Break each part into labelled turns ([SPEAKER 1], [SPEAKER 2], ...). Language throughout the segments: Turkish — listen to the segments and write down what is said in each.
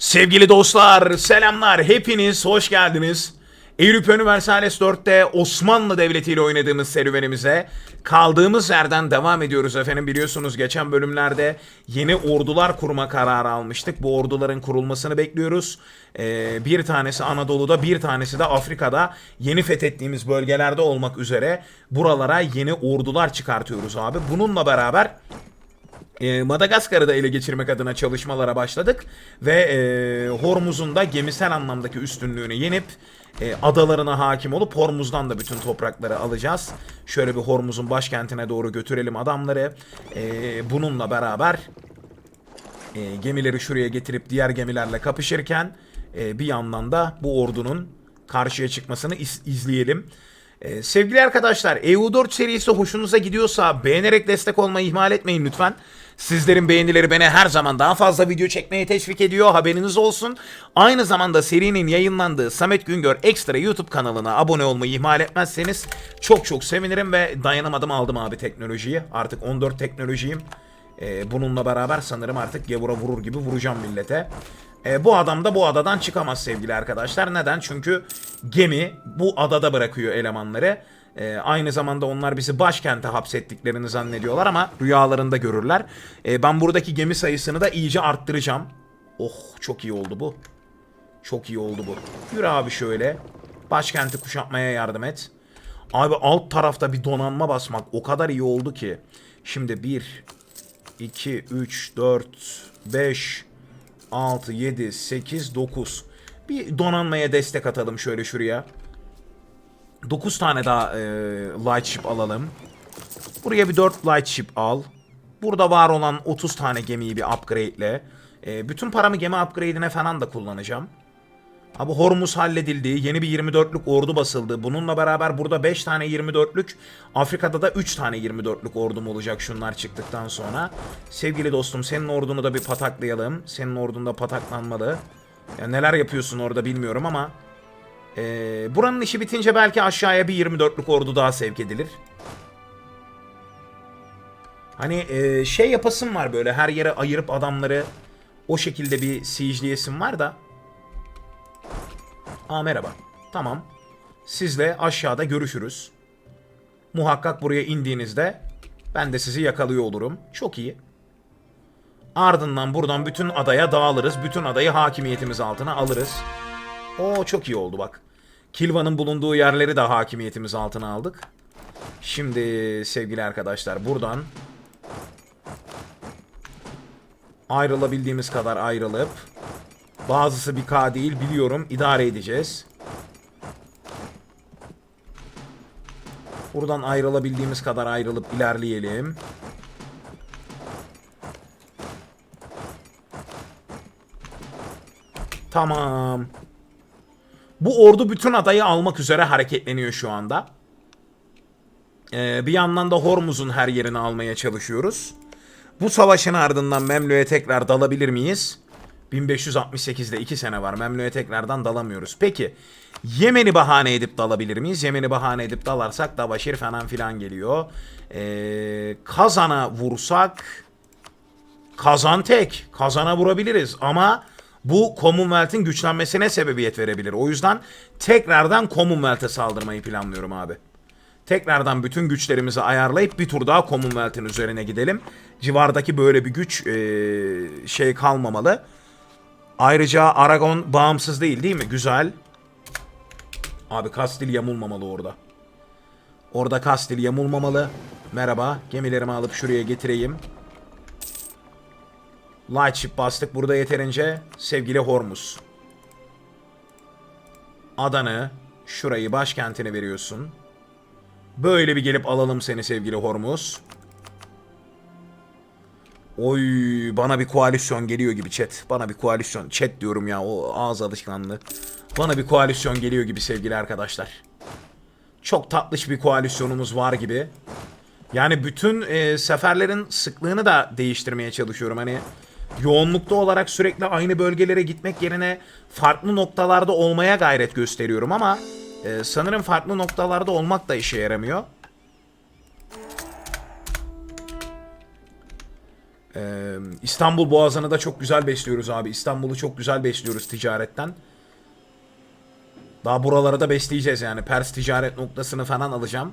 [SPEAKER 1] Sevgili dostlar, selamlar. Hepiniz hoş geldiniz. Eyüp Universales 4'te Osmanlı Devleti ile oynadığımız serüvenimize kaldığımız yerden devam ediyoruz efendim. Biliyorsunuz geçen bölümlerde yeni ordular kurma kararı almıştık. Bu orduların kurulmasını bekliyoruz. Ee, bir tanesi Anadolu'da, bir tanesi de Afrika'da yeni fethettiğimiz bölgelerde olmak üzere buralara yeni ordular çıkartıyoruz abi. Bununla beraber e, Madagaskar'ı da ele geçirmek adına çalışmalara başladık ve e, Hormuz'un da gemisel anlamdaki üstünlüğünü yenip e, adalarına hakim olup Hormuz'dan da bütün toprakları alacağız. Şöyle bir Hormuz'un başkentine doğru götürelim adamları. E, bununla beraber gemileri şuraya getirip diğer gemilerle kapışırken bir yandan da bu ordunun karşıya çıkmasını iz- izleyelim. E, sevgili arkadaşlar EU4 serisi hoşunuza gidiyorsa beğenerek destek olmayı ihmal etmeyin lütfen. Sizlerin beğenileri beni her zaman daha fazla video çekmeye teşvik ediyor haberiniz olsun. Aynı zamanda serinin yayınlandığı Samet Güngör Ekstra YouTube kanalına abone olmayı ihmal etmezseniz çok çok sevinirim ve dayanamadım aldım abi teknolojiyi. Artık 14 teknolojiyim. Ee, bununla beraber sanırım artık gevura vurur gibi vuracağım millete. Ee, bu adam da bu adadan çıkamaz sevgili arkadaşlar. Neden? Çünkü gemi bu adada bırakıyor elemanları. Ee, aynı zamanda onlar bizi başkente hapsettiklerini zannediyorlar ama rüyalarında görürler. Ee, ben buradaki gemi sayısını da iyice arttıracağım. Oh çok iyi oldu bu. Çok iyi oldu bu. Yürü abi şöyle. Başkenti kuşatmaya yardım et. Abi alt tarafta bir donanma basmak o kadar iyi oldu ki. Şimdi 1, 2, 3, 4, 5, 6, 7, 8, 9. Bir donanmaya destek atalım şöyle şuraya. 9 tane daha e, light ship alalım. Buraya bir 4 light ship al. Burada var olan 30 tane gemiyi bir upgrade'le. E, bütün paramı gemi upgrade'ine falan da kullanacağım. Abi Hormuz halledildi. Yeni bir 24'lük ordu basıldı. Bununla beraber burada 5 tane 24'lük. Afrika'da da 3 tane 24'lük ordum olacak şunlar çıktıktan sonra. Sevgili dostum senin ordunu da bir pataklayalım. Senin ordun da pataklanmalı. Ya neler yapıyorsun orada bilmiyorum ama. Ee, buranın işi bitince belki aşağıya bir 24'lük ordu daha sevk edilir. Hani e, şey yapasım var böyle her yere ayırıp adamları o şekilde bir siege'liyesim var da. Aa merhaba. Tamam. Sizle aşağıda görüşürüz. Muhakkak buraya indiğinizde ben de sizi yakalıyor olurum. Çok iyi. Ardından buradan bütün adaya dağılırız. Bütün adayı hakimiyetimiz altına alırız. Oo çok iyi oldu bak. Kilva'nın bulunduğu yerleri de hakimiyetimiz altına aldık. Şimdi sevgili arkadaşlar buradan ayrılabildiğimiz kadar ayrılıp bazısı bir K değil biliyorum idare edeceğiz. Buradan ayrılabildiğimiz kadar ayrılıp ilerleyelim. Tamam. Bu ordu bütün adayı almak üzere hareketleniyor şu anda. Ee, bir yandan da Hormuz'un her yerini almaya çalışıyoruz. Bu savaşın ardından Memlü'ye tekrar dalabilir miyiz? 1568'de 2 sene var. Memlü'ye tekrardan dalamıyoruz. Peki Yemen'i bahane edip dalabilir miyiz? Yemen'i bahane edip dalarsak da Başir falan filan geliyor. Ee, Kazan'a vursak Kazan tek. Kazana vurabiliriz ama bu Commonwealth'in güçlenmesine sebebiyet verebilir. O yüzden tekrardan Commonwealth'e saldırmayı planlıyorum abi. Tekrardan bütün güçlerimizi ayarlayıp bir tur daha Commonwealth'in üzerine gidelim. Civardaki böyle bir güç ee, şey kalmamalı. Ayrıca Aragon bağımsız değil değil mi? Güzel. Abi Kastil yamulmamalı orada. Orada Kastil yamulmamalı. Merhaba. Gemilerimi alıp şuraya getireyim. Light ship bastık burada yeterince. Sevgili Hormuz. Adanı, şurayı başkentine veriyorsun. Böyle bir gelip alalım seni sevgili Hormuz. Oy bana bir koalisyon geliyor gibi chat. Bana bir koalisyon. Chat diyorum ya o ağız alışkanlığı. Bana bir koalisyon geliyor gibi sevgili arkadaşlar. Çok tatlış bir koalisyonumuz var gibi. Yani bütün e, seferlerin sıklığını da değiştirmeye çalışıyorum. Hani yoğunlukta olarak sürekli aynı bölgelere gitmek yerine farklı noktalarda olmaya gayret gösteriyorum ama e, sanırım farklı noktalarda olmak da işe yaramıyor. Ee, İstanbul Boğazı'nı da çok güzel besliyoruz abi. İstanbul'u çok güzel besliyoruz ticaretten. Daha buraları da besleyeceğiz yani. Pers ticaret noktasını falan alacağım.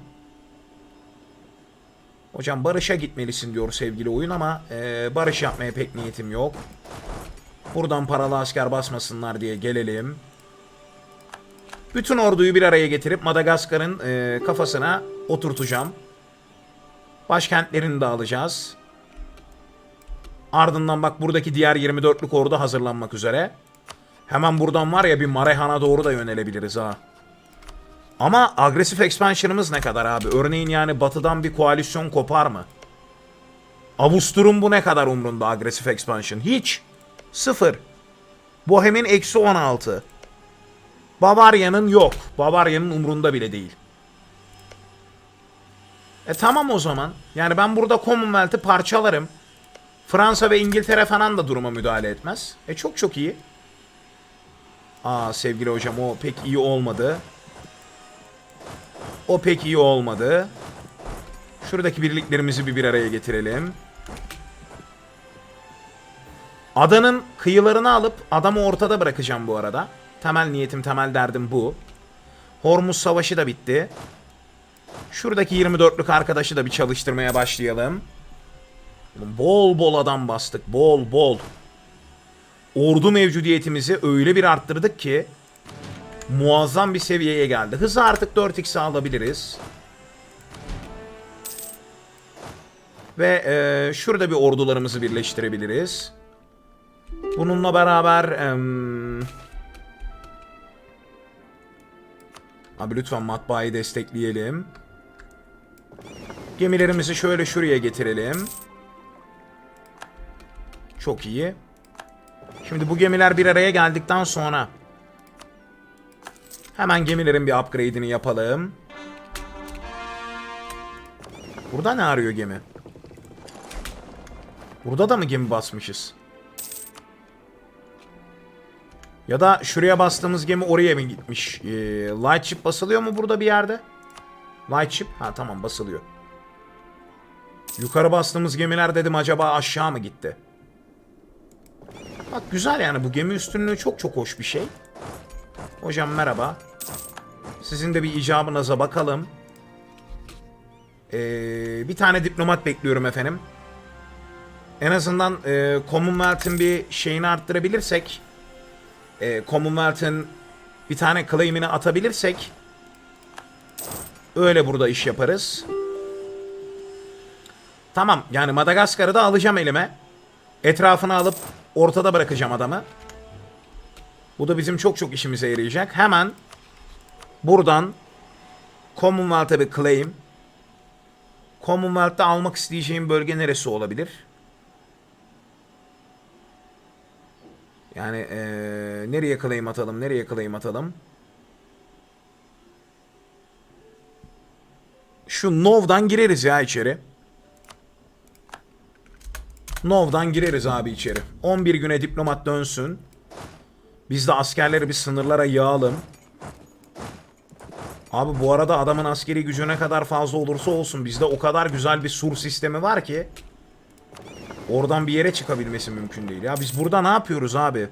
[SPEAKER 1] Hocam Barış'a gitmelisin diyor sevgili oyun ama e, Barış yapmaya pek niyetim yok. Buradan paralı asker basmasınlar diye gelelim. Bütün orduyu bir araya getirip Madagaskar'ın e, kafasına oturtacağım. Başkentlerini de alacağız. Ardından bak buradaki diğer 24'lük ordu hazırlanmak üzere. Hemen buradan var ya bir Marehan'a doğru da yönelebiliriz ha. Ama agresif expansion'ımız ne kadar abi? Örneğin yani batıdan bir koalisyon kopar mı? Avustur'un bu ne kadar umrunda agresif expansion? Hiç. Sıfır. Bohem'in eksi 16. Bavarya'nın yok. Bavarya'nın umrunda bile değil. E tamam o zaman. Yani ben burada Commonwealth'ı parçalarım. Fransa ve İngiltere falan da duruma müdahale etmez. E çok çok iyi. Aa sevgili hocam o pek iyi olmadı. O pek iyi olmadı. Şuradaki birliklerimizi bir bir araya getirelim. Adanın kıyılarını alıp adamı ortada bırakacağım bu arada. Temel niyetim, temel derdim bu. Hormuz Savaşı da bitti. Şuradaki 24'lük arkadaşı da bir çalıştırmaya başlayalım. Bol bol adam bastık. Bol bol. Ordu mevcudiyetimizi öyle bir arttırdık ki muazzam bir seviyeye geldi. Hızı artık 4x alabiliriz. Ve e, şurada bir ordularımızı birleştirebiliriz. Bununla beraber... em, Abi lütfen matbaayı destekleyelim. Gemilerimizi şöyle şuraya getirelim. Çok iyi. Şimdi bu gemiler bir araya geldikten sonra hemen gemilerin bir upgrade'ini yapalım. Burada ne arıyor gemi? Burada da mı gemi basmışız? Ya da şuraya bastığımız gemi oraya mı gitmiş? Ee, light ship basılıyor mu burada bir yerde? Light ship? Ha tamam basılıyor. Yukarı bastığımız gemiler dedim acaba aşağı mı gitti? Bak güzel yani bu gemi üstünlüğü çok çok hoş bir şey. Hocam merhaba. Sizin de bir icabınıza bakalım. Ee, bir tane diplomat bekliyorum efendim. En azından e, Commonwealth'in bir şeyini arttırabilirsek e, Commonwealth'in bir tane claim'ini atabilirsek öyle burada iş yaparız. Tamam yani Madagaskar'ı da alacağım elime. Etrafını alıp ortada bırakacağım adamı. Bu da bizim çok çok işimize yarayacak. Hemen buradan Commonwealth'a bir claim. Commonwealth'ta almak isteyeceğim bölge neresi olabilir? Yani eee, nereye claim atalım, nereye claim atalım? Şu Nov'dan gireriz ya içeri. Nov'dan gireriz abi içeri. 11 güne diplomat dönsün. Biz de askerleri bir sınırlara yağalım. Abi bu arada adamın askeri gücü ne kadar fazla olursa olsun bizde o kadar güzel bir sur sistemi var ki oradan bir yere çıkabilmesi mümkün değil. Ya biz burada ne yapıyoruz abi?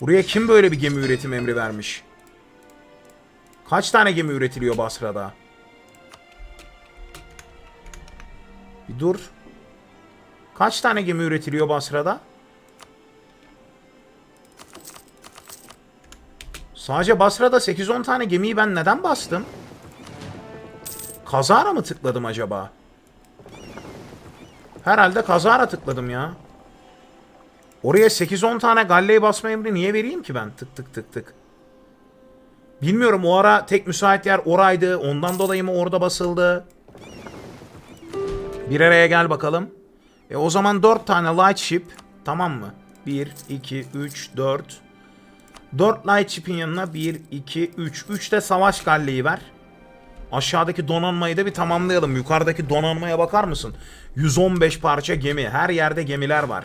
[SPEAKER 1] Buraya kim böyle bir gemi üretim emri vermiş? Kaç tane gemi üretiliyor Basra'da? Bir dur. Kaç tane gemi üretiliyor Basra'da? Sadece Basra'da 8-10 tane gemiyi ben neden bastım? Kazara mı tıkladım acaba? Herhalde kazara tıkladım ya. Oraya 8-10 tane galleyi basma emri niye vereyim ki ben? Tık tık tık tık. Bilmiyorum o ara tek müsait yer oraydı. Ondan dolayı mı orada basıldı? Bir araya gel bakalım. E o zaman 4 tane light ship tamam mı? 1, 2, 3, 4. 4 light ship'in yanına 1, 2, 3. 3 de savaş galleyi ver. Aşağıdaki donanmayı da bir tamamlayalım. Yukarıdaki donanmaya bakar mısın? 115 parça gemi. Her yerde gemiler var.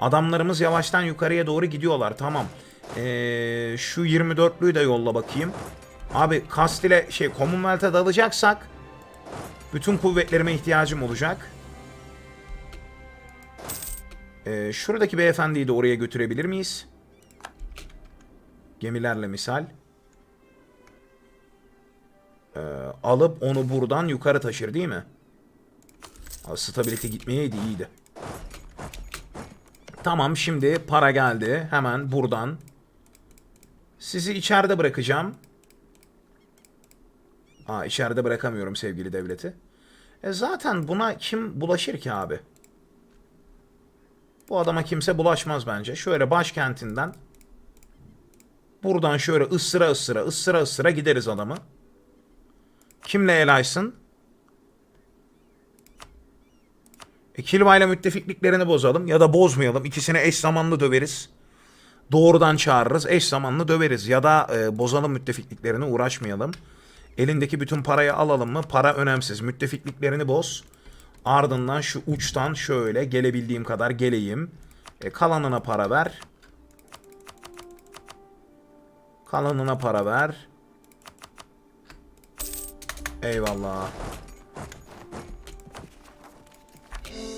[SPEAKER 1] Adamlarımız yavaştan yukarıya doğru gidiyorlar. Tamam. Ee, şu 24'lüyü de yolla bakayım. Abi Kastile şey Commonwealth'e dalacaksak bütün kuvvetlerime ihtiyacım olacak. Ee, şuradaki beyefendiyi de oraya götürebilir miyiz? Gemilerle misal. Ee, alıp onu buradan yukarı taşır değil mi? Stability gitmeyeydi iyiydi. Tamam şimdi para geldi. Hemen buradan. Sizi içeride bırakacağım. Aa içeride bırakamıyorum sevgili devleti. E zaten buna kim bulaşır ki abi? Bu adama kimse bulaşmaz bence. Şöyle başkentinden buradan şöyle ısıra ısıra ısıra ısıra gideriz adamı. Kimle el açsın? E, Kilva ile müttefikliklerini bozalım ya da bozmayalım. İkisini eş zamanlı döveriz. Doğrudan çağırırız. Eş zamanlı döveriz. Ya da e, bozalım müttefikliklerini uğraşmayalım. Elindeki bütün parayı alalım mı? Para önemsiz. Müttefikliklerini boz. Ardından şu uçtan şöyle gelebildiğim kadar geleyim. E, kalanına para ver. Kalanına para ver. Eyvallah.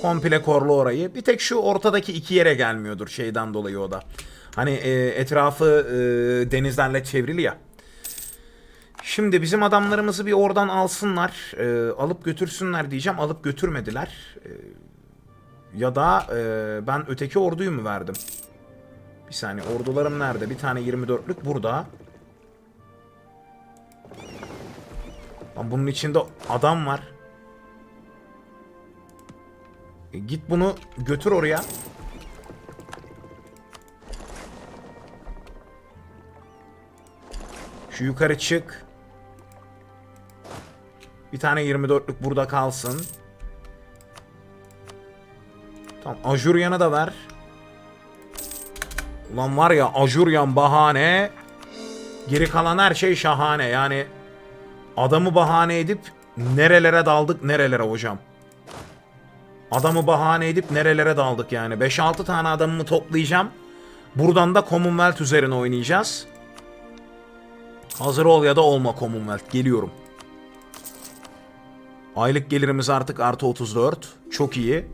[SPEAKER 1] Komple korlu orayı. Bir tek şu ortadaki iki yere gelmiyordur şeyden dolayı o da. Hani e, etrafı e, denizlerle çevrili ya. Şimdi bizim adamlarımızı bir oradan alsınlar. e, alıp götürsünler diyeceğim. Alıp götürmediler. E, ya da e, ben öteki orduyu mu verdim? Bir saniye ordularım nerede? Bir tane 24'lük burada. Lan bunun içinde adam var. E, git bunu götür oraya. Şu yukarı çık. Bir tane 24'lük burada kalsın. Tamam Ajuryan'a da ver. Ulan var ya Ajuryan bahane. Geri kalan her şey şahane. Yani adamı bahane edip nerelere daldık nerelere hocam. Adamı bahane edip nerelere daldık yani. 5-6 tane adamımı toplayacağım. Buradan da Commonwealth üzerine oynayacağız. Hazır ol ya da olma Commonwealth. Geliyorum. Aylık gelirimiz artık artı 34. Çok iyi.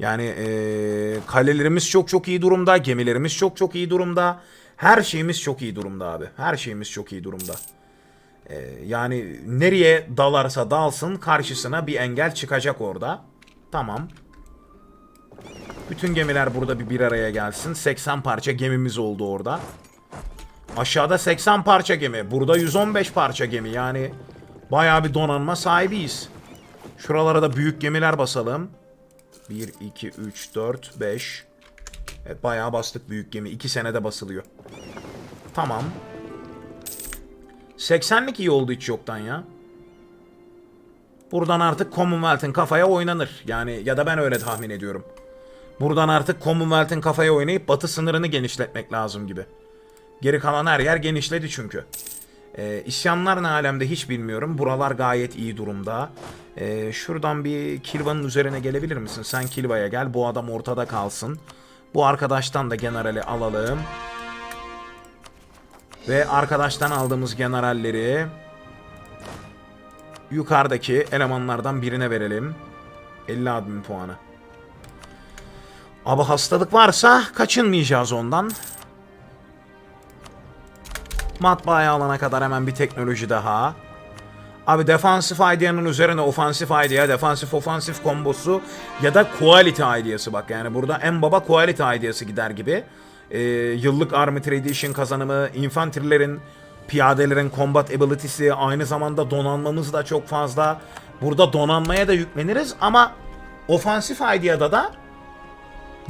[SPEAKER 1] Yani eee, kalelerimiz çok çok iyi durumda. Gemilerimiz çok çok iyi durumda. Her şeyimiz çok iyi durumda abi. Her şeyimiz çok iyi durumda. Eee, yani nereye dalarsa dalsın karşısına bir engel çıkacak orada. Tamam. Bütün gemiler burada bir bir araya gelsin. 80 parça gemimiz oldu orada. Aşağıda 80 parça gemi. Burada 115 parça gemi. Yani bayağı bir donanma sahibiyiz. Şuralara da büyük gemiler basalım. 1, 2, 3, 4, 5. Evet bayağı bastık büyük gemi. 2 senede basılıyor. Tamam. 80'lik iyi oldu hiç yoktan ya. Buradan artık Commonwealth'in kafaya oynanır. Yani ya da ben öyle tahmin ediyorum. Buradan artık Commonwealth'in kafaya oynayıp batı sınırını genişletmek lazım gibi. Geri kalan her yer genişledi çünkü. Ee, isyanlar ne alemde hiç bilmiyorum. Buralar gayet iyi durumda. Ee, şuradan bir Kilva'nın üzerine gelebilir misin? Sen Kilva'ya gel. Bu adam ortada kalsın. Bu arkadaştan da generali alalım. Ve arkadaştan aldığımız generalleri yukarıdaki elemanlardan birine verelim. 50 admin puanı. Ama hastalık varsa kaçınmayacağız ondan. Matbaaya alana kadar hemen bir teknoloji daha. Abi defansif idea'nın üzerine ofansif idea, defansif ofansif kombosu ya da quality ideası bak yani burada en baba quality ideası gider gibi. Ee, yıllık army tradition kazanımı, infanterilerin, piyadelerin combat ability'si, aynı zamanda donanmamız da çok fazla. Burada donanmaya da yükleniriz ama ofansif idea'da da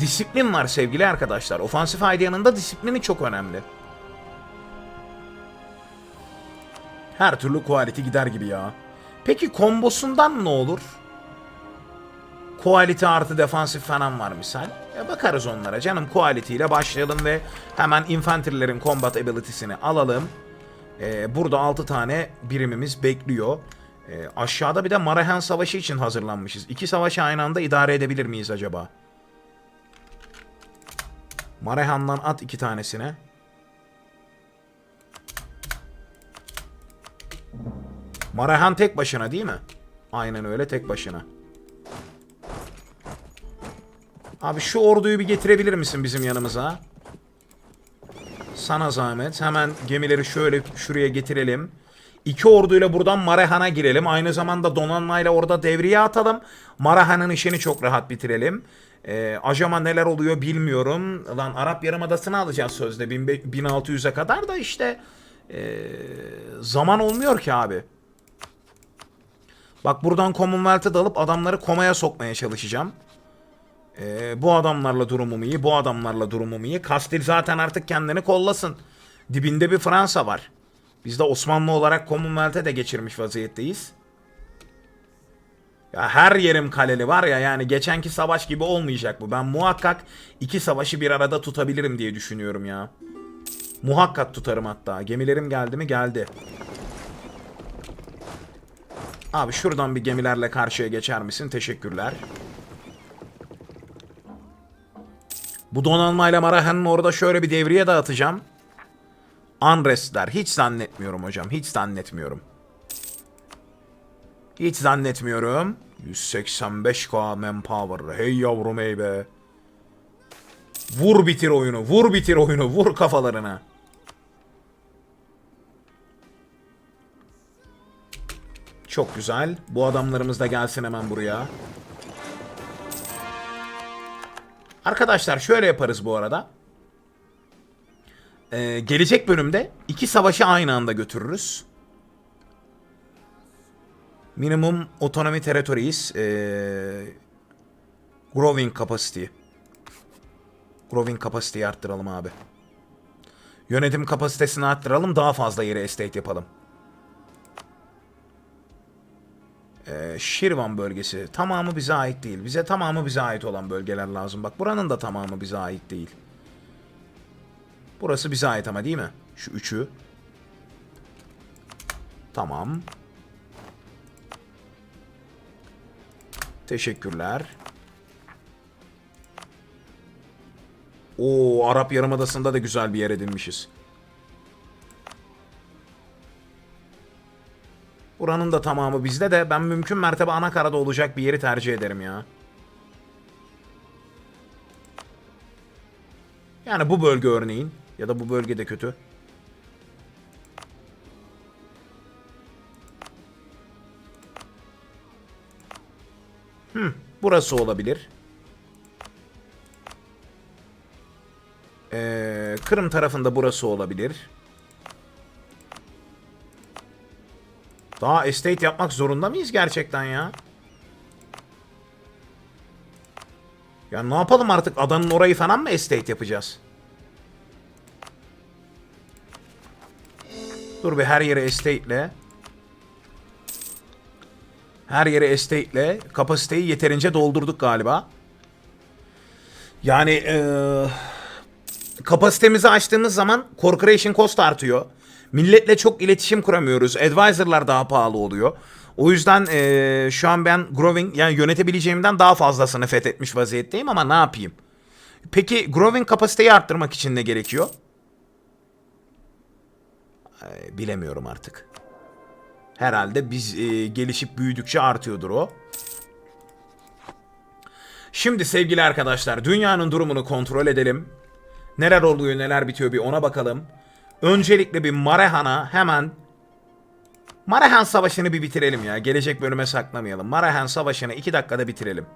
[SPEAKER 1] disiplin var sevgili arkadaşlar. Ofansif idea'nın da disiplini çok önemli. Her türlü quality gider gibi ya. Peki kombosundan ne olur? Quality artı defansif falan var misal. E bakarız onlara canım. Quality ile başlayalım ve hemen infanterilerin combat ability'sini alalım. E, burada 6 tane birimimiz bekliyor. E, aşağıda bir de Marahan Savaşı için hazırlanmışız. İki savaşı aynı anda idare edebilir miyiz acaba? Marahan'dan at iki tanesine. Marahan tek başına değil mi? Aynen öyle tek başına. Abi şu orduyu bir getirebilir misin bizim yanımıza? Sana zahmet. Hemen gemileri şöyle şuraya getirelim. İki orduyla buradan Marehan'a girelim. Aynı zamanda donanmayla orada devriye atalım. Marehan'ın işini çok rahat bitirelim. Ee, acaba neler oluyor bilmiyorum. Lan Arap Yarımadası'nı alacağız sözde 1600'e kadar da işte ee, zaman olmuyor ki abi. Bak buradan Commonwealth'e dalıp adamları komaya sokmaya çalışacağım. Ee, bu adamlarla durumum iyi, bu adamlarla durumum iyi. Kastil zaten artık kendini kollasın. Dibinde bir Fransa var. Biz de Osmanlı olarak Commonwealth'e de geçirmiş vaziyetteyiz. Ya her yerim kaleli var ya yani geçenki savaş gibi olmayacak bu. Ben muhakkak iki savaşı bir arada tutabilirim diye düşünüyorum ya. Muhakkak tutarım hatta. Gemilerim geldi mi? Geldi. Abi şuradan bir gemilerle karşıya geçer misin? Teşekkürler. Bu donanmayla Marahan'ın orada şöyle bir devriye dağıtacağım. Unrest'ler. Hiç zannetmiyorum hocam. Hiç zannetmiyorum. Hiç zannetmiyorum. 185k manpower. Hey yavrum hey be. Vur bitir oyunu. Vur bitir oyunu. Vur kafalarına. Çok güzel. Bu adamlarımız da gelsin hemen buraya. Arkadaşlar şöyle yaparız bu arada. Ee, gelecek bölümde iki savaşı aynı anda götürürüz. Minimum autonomy territories ee, growing capacity. Growing capacity'yi arttıralım abi. Yönetim kapasitesini arttıralım. Daha fazla yere estate yapalım. Ee, Şirvan bölgesi. Tamamı bize ait değil. Bize tamamı bize ait olan bölgeler lazım. Bak buranın da tamamı bize ait değil. Burası bize ait ama değil mi? Şu üçü. Tamam. Teşekkürler. Oo, Arap Yarımadası'nda da güzel bir yer edinmişiz. Buranın da tamamı bizde de ben mümkün mertebe ana karada olacak bir yeri tercih ederim ya. Yani bu bölge örneğin ya da bu bölge de kötü. Hmm, burası olabilir. Ee, Kırım tarafında burası olabilir. Daha estate yapmak zorunda mıyız gerçekten ya? Ya ne yapalım artık adanın orayı falan mı estate yapacağız? Dur bir her yere estate'le. Her yere estate'le kapasiteyi yeterince doldurduk galiba. Yani eee kapasitemizi açtığımız zaman corporation cost artıyor. Milletle çok iletişim kuramıyoruz. Advisor'lar daha pahalı oluyor. O yüzden eee, şu an ben growing yani yönetebileceğimden daha fazlasını fethetmiş vaziyetteyim ama ne yapayım? Peki growing kapasiteyi arttırmak için ne gerekiyor? Ee, bilemiyorum artık. Herhalde biz e, gelişip büyüdükçe artıyordur o. Şimdi sevgili arkadaşlar dünyanın durumunu kontrol edelim. Neler oluyor neler bitiyor bir ona bakalım. Öncelikle bir Marehan'a hemen Marehan Savaşı'nı bir bitirelim ya. Gelecek bölüme saklamayalım. Marehan Savaşı'nı 2 dakikada bitirelim.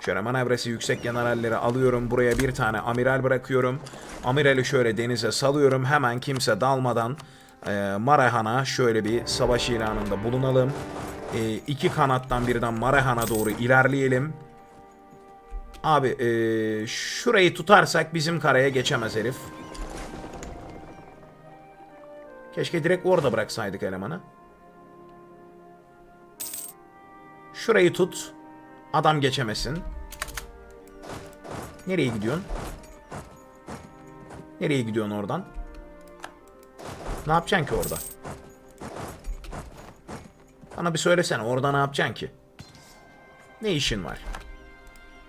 [SPEAKER 1] Şöyle manevrası yüksek generalleri alıyorum. Buraya bir tane amiral bırakıyorum. Amirali şöyle denize salıyorum. Hemen kimse dalmadan e, Marehan'a şöyle bir savaş ilanında bulunalım. E, iki kanattan birden Marehan'a doğru ilerleyelim. Abi e, şurayı tutarsak bizim karaya geçemez herif. Keşke direkt orada bıraksaydık elemanı. Şurayı tut. Adam geçemesin. Nereye gidiyorsun? Nereye gidiyorsun oradan? Ne yapacaksın ki orada? Bana bir söylesene orada ne yapacaksın ki? Ne işin var?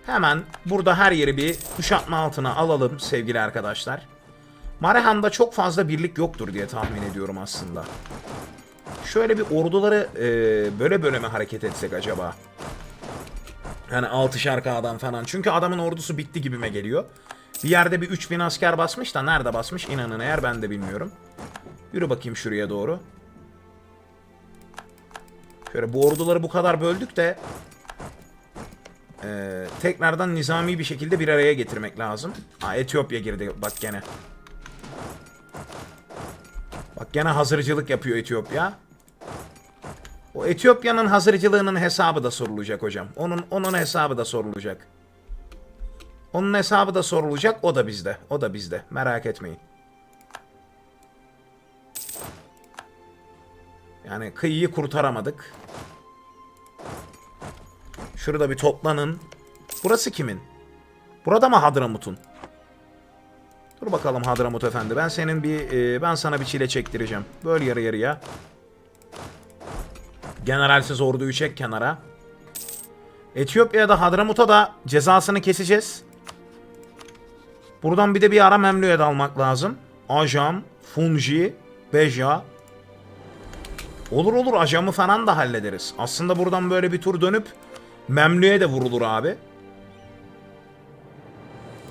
[SPEAKER 1] Hemen burada her yeri bir kuşatma altına alalım sevgili arkadaşlar. Marehan'da çok fazla birlik yoktur diye tahmin ediyorum aslında. Şöyle bir orduları e, böyle böyle mi hareket etsek acaba? Yani 6'şar K'dan falan. Çünkü adamın ordusu bitti gibime geliyor. Bir yerde bir 3000 asker basmış da nerede basmış inanın eğer ben de bilmiyorum. Yürü bakayım şuraya doğru. Şöyle bu orduları bu kadar böldük de eee, tekrardan nizami bir şekilde bir araya getirmek lazım. Ha Etiyopya girdi bak gene. Bak gene hazırcılık yapıyor Etiyopya. O Etiyopya'nın hazırcılığının hesabı da sorulacak hocam. Onun onun hesabı da sorulacak. Onun hesabı da sorulacak. O da bizde. O da bizde. Merak etmeyin. Yani kıyıyı kurtaramadık. Şurada bir toplanın. Burası kimin? Burada mı Hadramut'un? Dur bakalım Hadramut efendi. Ben senin bir e, ben sana bir çile çektireceğim. Böyle yarı yarıya. Generalsiz orduyu çek kenara. Etiyopya'da Hadramut'a da cezasını keseceğiz. Buradan bir de bir ara Memlü'ye de almak lazım. Ajam, Funji, Beja. Olur olur Ajam'ı falan da hallederiz. Aslında buradan böyle bir tur dönüp Memlü'ye de vurulur abi.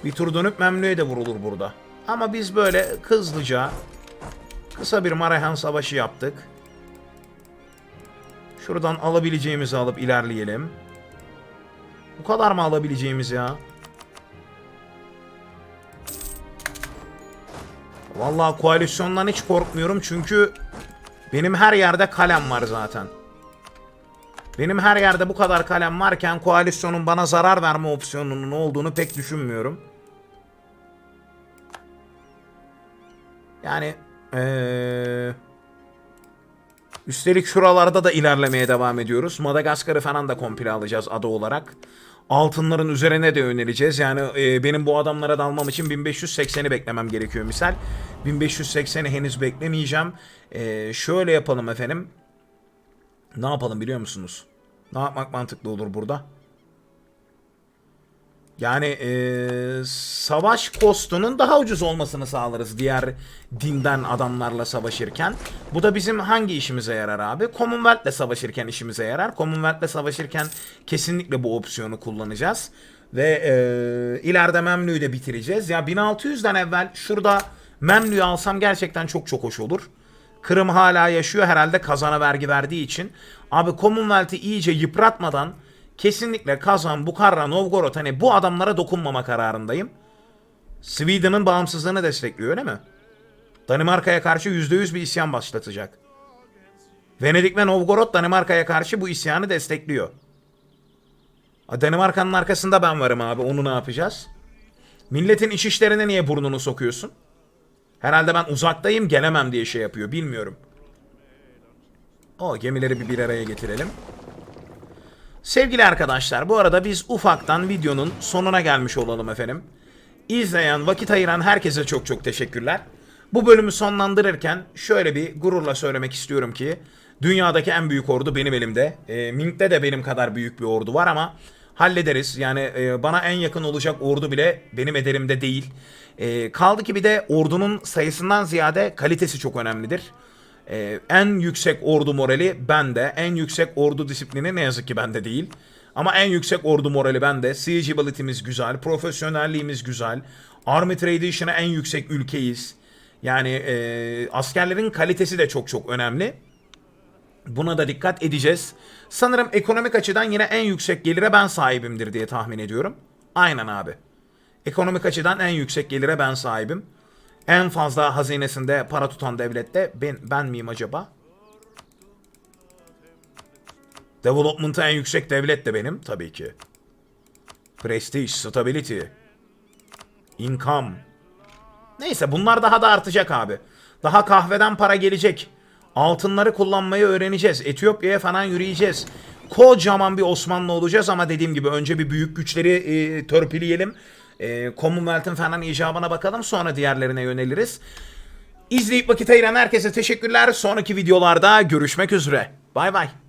[SPEAKER 1] Bir tur dönüp Memlü'ye de vurulur burada. Ama biz böyle hızlıca kısa bir Marahan Savaşı yaptık. Şuradan alabileceğimizi alıp ilerleyelim. Bu kadar mı alabileceğimiz ya? Vallahi koalisyondan hiç korkmuyorum çünkü benim her yerde kalem var zaten. Benim her yerde bu kadar kalem varken koalisyonun bana zarar verme opsiyonunun olduğunu pek düşünmüyorum. Yani eee Üstelik şuralarda da ilerlemeye devam ediyoruz. Madagaskar'ı falan da komple alacağız adı olarak. Altınların üzerine de yöneleceğiz. Yani e, benim bu adamlara dalmam için 1580'i beklemem gerekiyor misal. 1580'i henüz beklemeyeceğim. E, şöyle yapalım efendim. Ne yapalım biliyor musunuz? Ne yapmak mantıklı olur burada? Yani eee, savaş kostunun daha ucuz olmasını sağlarız diğer dinden adamlarla savaşırken. Bu da bizim hangi işimize yarar abi? Commonwealth'le savaşırken işimize yarar. Commonwealth'le savaşırken kesinlikle bu opsiyonu kullanacağız. Ve eee ileride Memlü'yü de bitireceğiz. Ya 1600'den evvel şurada Memlü'yü alsam gerçekten çok çok hoş olur. Kırım hala yaşıyor herhalde kazana vergi verdiği için. Abi Commonwealth'i iyice yıpratmadan kesinlikle Kazan, Bukhara, Novgorod hani bu adamlara dokunmama kararındayım. Sweden'ın bağımsızlığını destekliyor öyle mi? Danimarka'ya karşı %100 bir isyan başlatacak. Venedik ve Novgorod Danimarka'ya karşı bu isyanı destekliyor. Danimarka'nın arkasında ben varım abi. Onu ne yapacağız? Milletin iç işlerine niye burnunu sokuyorsun? Herhalde ben uzaktayım gelemem diye şey yapıyor. Bilmiyorum. O gemileri bir bir araya getirelim. Sevgili arkadaşlar bu arada biz ufaktan videonun sonuna gelmiş olalım efendim. İzleyen, vakit ayıran herkese çok çok teşekkürler. Bu bölümü sonlandırırken şöyle bir gururla söylemek istiyorum ki dünyadaki en büyük ordu benim elimde. E, Mink'te de benim kadar büyük bir ordu var ama hallederiz. Yani e, bana en yakın olacak ordu bile benim ederimde değil. E, kaldı ki bir de ordunun sayısından ziyade kalitesi çok önemlidir. Ee, en yüksek ordu morali bende. En yüksek ordu disiplini ne yazık ki bende değil. Ama en yüksek ordu morali bende. Siege ability'miz güzel. Profesyonelliğimiz güzel. Army Tradition'a en yüksek ülkeyiz. Yani e, askerlerin kalitesi de çok çok önemli. Buna da dikkat edeceğiz. Sanırım ekonomik açıdan yine en yüksek gelire ben sahibimdir diye tahmin ediyorum. Aynen abi. Ekonomik açıdan en yüksek gelire ben sahibim. En fazla hazinesinde para tutan devlet de ben, ben miyim acaba? Development'ı en yüksek devlet de benim tabii ki. Prestige, stability, income. Neyse bunlar daha da artacak abi. Daha kahveden para gelecek. Altınları kullanmayı öğreneceğiz. Etiyopya'ya falan yürüyeceğiz. Kocaman bir Osmanlı olacağız ama dediğim gibi önce bir büyük güçleri e, törpüleyelim. E, Commonwealth'ın falan icabına bakalım sonra diğerlerine yöneliriz. İzleyip vakit ayıran herkese teşekkürler. Sonraki videolarda görüşmek üzere. Bay bay.